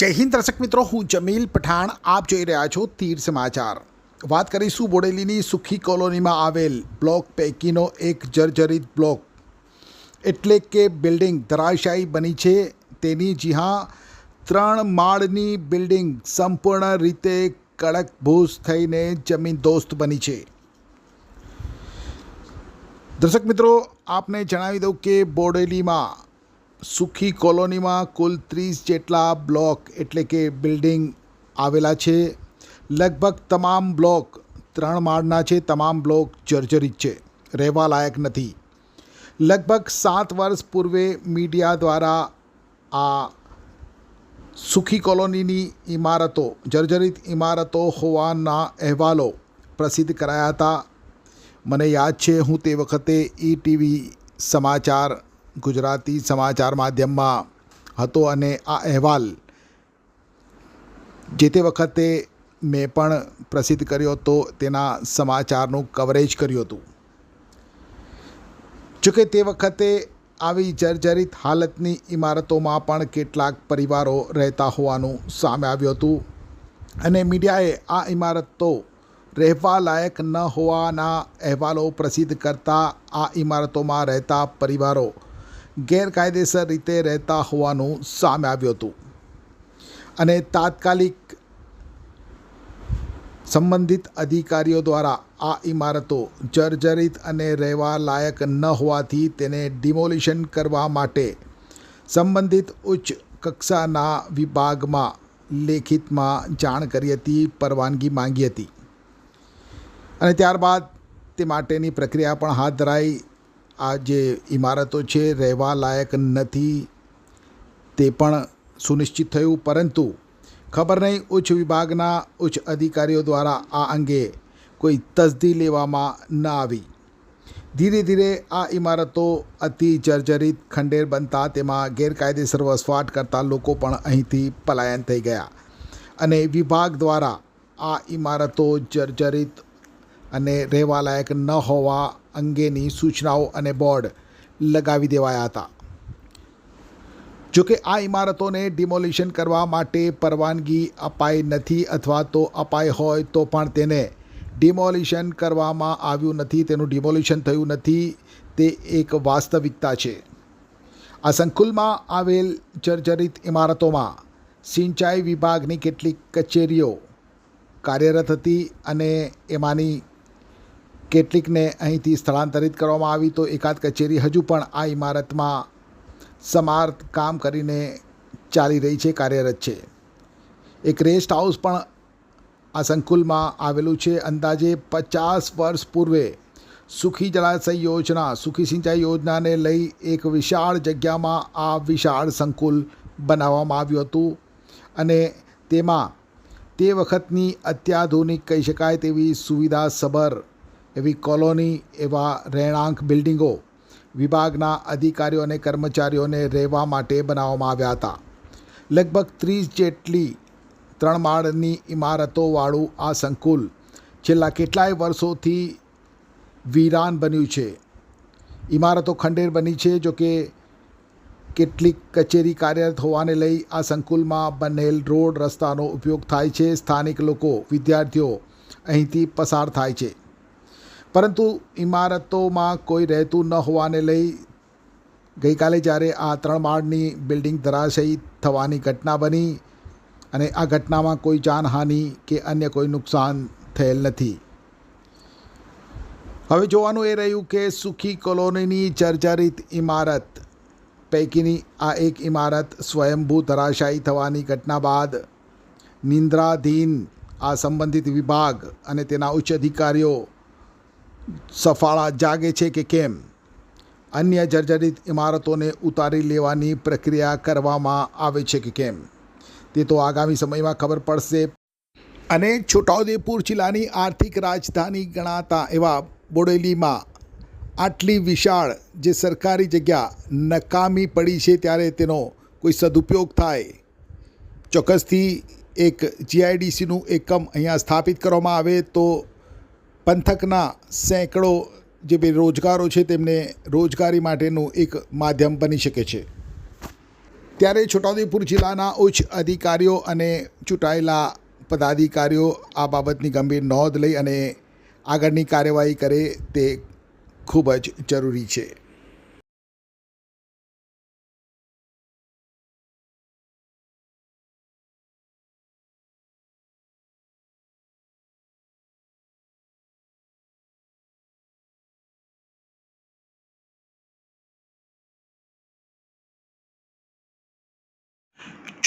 જય હિન્દ દર્શક મિત્રો, હું જમીલ પઠાણ, આપ જોઈ રહ્યા છો તીર સમાચાર. વાત કરીશું બોડેલીની સુખી કોલોનીમાં આવેલ બ્લોક પૈકીનો એક જર્જરિત બ્લોક. એટલે કે બિલ્ડિંગ ધરાશાયી બની છે તેની જી હા, ત્રણ માળની બિલ્ડિંગ સંપૂર્ણ રીતે કડક ભૂસ થઈને જમીન દોસ્ત બની છે. દર્શક મિત્રો, આપને જણાવી દઉં કે બોડેલીમાં સુખી કોલોનીમાં કુલ ત્રીસ જેટલા બ્લોક એટલે કે બિલ્ડિંગ આવેલા છે. લગભગ તમામ બ્લોક ત્રણ માળના છે, તમામ બ્લોક જર્જરિત છે રહેવા લાયક નથી. લગભગ સાત વર્ષ પૂર્વે મીડિયા દ્વારા આ સુખી કોલોનીની ઇમારતો, જર્જરિત ઇમારતો હોવાના અહેવાલો પ્રસિદ્ધ કરાયા હતા. મને યાદ છે, હું તે વખતે ઈ ટીવી સમાચાર ગુજરાતી સમાચાર માધ્યમમાં હતો અને આ અહેવાલ જે તે વખતે મેં પણ પ્રસિદ્ધ કર્યો હતો, તેના સમાચારનું કવરેજ કર્યું હતું. જોકે તે વખતે આવી જર્જરિત હાલતની ઇમારતોમાં પણ કેટલાક પરિવારો રહેતા હોવાનું સામે આવ્યું હતું અને મીડિયાએ આ ઇમારતો રહેવા લાયક ન હોવાના અહેવાલો પ્રસિદ્ધ કરતા આ ઇમારતોમાં રહેતા પરિવારો ગેરકાયદેસર રીતે રહેતા હોવાનું સામે આવ્યું હતું. અને તાત્કાલિક સંબંધિત અધિકારીઓ દ્વારા આ ઇમારતો જર્જરિત અને રહેવા લાયક ન હોવાથી તેને ડિમોલિશન કરવા માટે સંબંધિત ઉચ્ચ કક્ષાના વિભાગમાં લેખિતમાં જાણ કરી હતી, પરવાનગી માંગી હતી. અને ત્યારબાદ તે માટેની પ્રક્રિયા પણ હાથ ધરાઈ આ જે ઇમારતો છે, રહેવા લાયક નથી, તે પણ સુનિશ્ચિત થયું. પરંતુ ખબર નહીં, ઉચ્ચ વિભાગના ઉચ્ચ અધિકારીઓ દ્વારા આ અંગે કોઈ તસદી લેવામાં ન આવી. ધીરે ધીરે આ ઇમારતો અતિ જર્જરિત ખંડેર બનતા તેમાં ગેરકાયદેસર વસવાટ કરતા લોકો પણ અહીંથી પલાયન થઈ ગયા. અને વિભાગ દ્વારા આ ઇમારતો જર્જરિત અને રહેવા લાયક ન હોવા અંગેની સૂચનાઓ અને બોર્ડ લગાવી દેવાયા હતા. જોકે આ ઇમારતોને ડિમોલિશન કરવા માટે પરવાનગી અપાઈ નથી અથવા તો અપાઈ હોય તો પણ તેને ડિમોલિશન કરવામાં આવ્યું નથી, તેનું ડિમોલિશન થયું નથી, તે એક વાસ્તવિકતા છે. આ સંકુલમાં આવેલ જર્જરિત ઇમારતોમાં સિંચાઈ વિભાગની કેટલીક કચેરીઓ કાર્યરત હતી અને એમાંની કેટલીકને અહીંથી સ્થળાંતરિત કરવામાં આવી તો એકાદ કચેરી હજુ પણ આ ઇમારતમાં સમાર્થ કામ કરીને ચાલી રહી છે, કાર્યરત છે. એક રેસ્ટ હાઉસ પણ આ સંકુલમાં આવેલું છે. અંદાજે પચાસ વર્ષ પૂર્વે સુખી જળાશય યોજના, સુખી સિંચાઈ યોજનાને લઈ એક વિશાળ જગ્યામાં આ વિશાળ સંકુલ બનાવવામાં આવ્યું હતું અને તેમાં તે વખતની અત્યાધુનિક, કહી શકાય, તેવી સુવિધા સભર એવી કોલોની, એવા રહેણાંક બિલ્ડિંગો વિભાગના અધિકારીઓ અને કર્મચારીઓને રહેવા માટે બનાવવામાં આવ્યા હતા. લગભગ ત્રીસ જેટલી ત્રણ માળની ઇમારતોવાળું આ સંકુલ છેલ્લા કેટલાય વર્ષોથી વીરાન બન્યું છે. ઇમારતો ખંડેર બની છે, જો કે કેટલીક કચેરી કાર્યરત હોવાને લઈ આ સંકુલમાં બનેલ રોડ રસ્તાનો ઉપયોગ થાય છે. સ્થાનિક લોકો, વિદ્યાર્થીઓ અહીંથી પસાર થાય છે. પરંતુ ઇમારતોમાં કોઈ રહેતું ન હોવાને લઈ ગઈકાલે જ્યારે આ ત્રણ માળની બિલ્ડિંગ ધરાશયી થવાની ઘટના બની અને આ ઘટનામાં કોઈ જાનહાનિ કે અન્ય કોઈ નુકસાન થયેલ નથી. હવે જોવાનું એ રહ્યું કે સુખી કોલોનીની જર્જરિત ઇમારત પૈકીની આ એક ઇમારત સ્વયંભૂ ધરાશાયી થવાની ઘટના બાદ નિંદ્રાધીન આ સંબંધિત વિભાગ અને તેના ઉચ્ચ અધિકારીઓ સફાળા જાગે છે કે કેમ? અન્ય જર્જરિત ઇમારતોને ઉતારી લેવાની પ્રક્રિયા કરવામાં આવે છે કે કેમ? તે તો આગામી સમયમાં ખબર પડશે. અને છોટાઉદેપુર જિલ્લાની આર્થિક રાજધાની ગણાતા એવા બોડેલીમાં આટલી વિશાળ જે સરકારી જગ્યા નકામી પડી છે ત્યારે તેનો કોઈ સદુપયોગ થાય. ચોક્કસથી એક જીઆઈડીસીનું એકમ અહીંયા સ્થાપિત કરવામાં આવે તો પંથકના સેંકડો જે બેરોજગારો છે તેમને રોજગારી માટેનું એક માધ્યમ બની શકે છે. ત્યારે છોટાઉદેપુર જિલ્લાના ઉચ્ચ અધિકારીઓ અને ચૂંટાયેલા પદાધિકારીઓ આ બાબતની ગંભીર નોંધ લઈ અને આગળની કાર્યવાહી કરે તે ખૂબ જ જરૂરી છે.